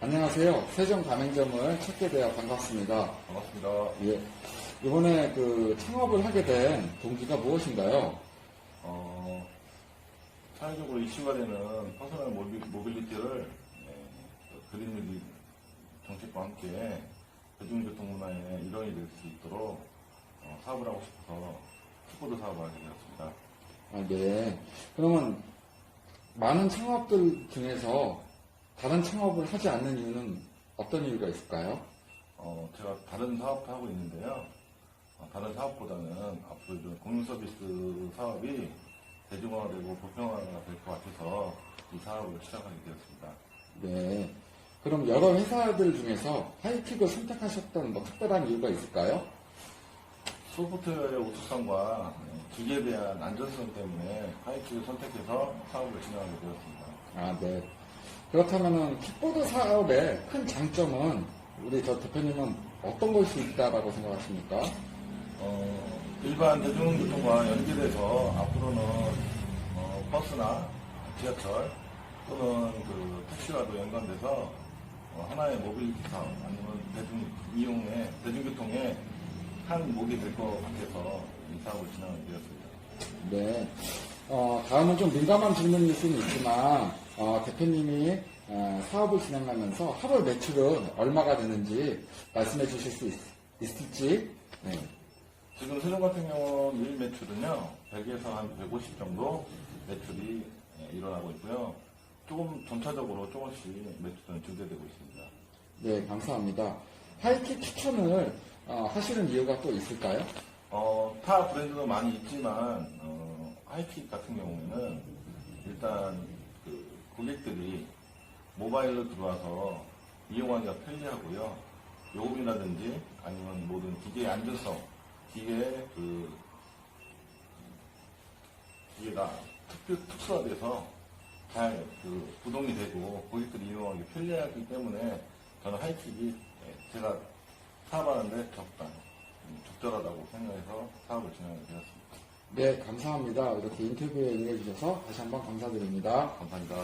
안녕하세요. 세종 가맹점을 찾게 되어 반갑습니다. 반갑습니다. 예. 이번에 그 창업을 하게 된 동기가 무엇인가요? 어, 사회적으로 이슈가 되는 퍼스널 모빌, 모빌리티를 네, 그린리기 정책과 함께 대중교통 문화의 일원이 될 수 있도록 어, 사업을 하고 싶어서 킥보드 사업을 하게 되었습니다. 아, 네. 그러면 많은 창업들 중에서 다른 창업을 하지 않는 이유는 어떤 이유가 있을까요? 어, 제가 다른 사업도 하고 있는데요. 어, 다른 사업보다는 앞으로 공유 서비스 사업이 대중화되고 보편화가 될 것 같아서 이 사업을 시작하게 되었습니다. 네. 그럼 여러 회사들 중에서 하이킥을 선택하셨던 뭐 특별한 이유가 있을까요? 소프트웨어의 우수성과 기계에 대한 안전성 때문에 하이킥을 선택해서 사업을 진행하게 되었습니다. 아, 네. 그렇다면은 킥보드 사업의 큰 장점은 우리 저 대표님은 어떤 것이 있다라고 생각하십니까? 어, 일반 대중교통과 연계돼서 앞으로는 어, 버스나 지하철 또는 그 택시와도 연관돼서 어, 하나의 모빌리티 사업 아니면 대중 이용의 대중교통의 한 목이 될 것 같아서 이 사업을 진행하게 되었습니다. 네. 어, 다음은 좀 민감한 질문일 수는 있지만, 어, 대표님이 어, 사업을 진행하면서 하루 매출은 얼마가 되는지 말씀해 주실 수 있, 을지 네. 지금 세종 같은 경우 일 매출은요, 100에서 한 150 정도 매출이 예, 일어나고 있고요. 조금 점차적으로 조금씩 매출은 증대되고 있습니다. 네, 감사합니다. 하이킥 추천을 어, 하시는 이유가 또 있을까요? 어, 타 브랜드도 많이 있지만, 어, 하이킥 같은 경우에는 일단 그 고객들이 모바일로 들어와서 이용하기가 편리하고요. 요금이라든지 아니면 모든 기계의 안전성, 기계의 그, 기계가 특, 특수화돼서 잘 그 구동이 되고 고객들이 이용하기 편리하기 때문에 저는 하이킥이 예, 제가 사업하는데 적당, 음, 적절하다고 생각해서 사업을 진행하게 되었습니다. 네, 감사합니다. 이렇게 인터뷰에 응해주셔서 다시 한번 감사드립니다. 감사합니다.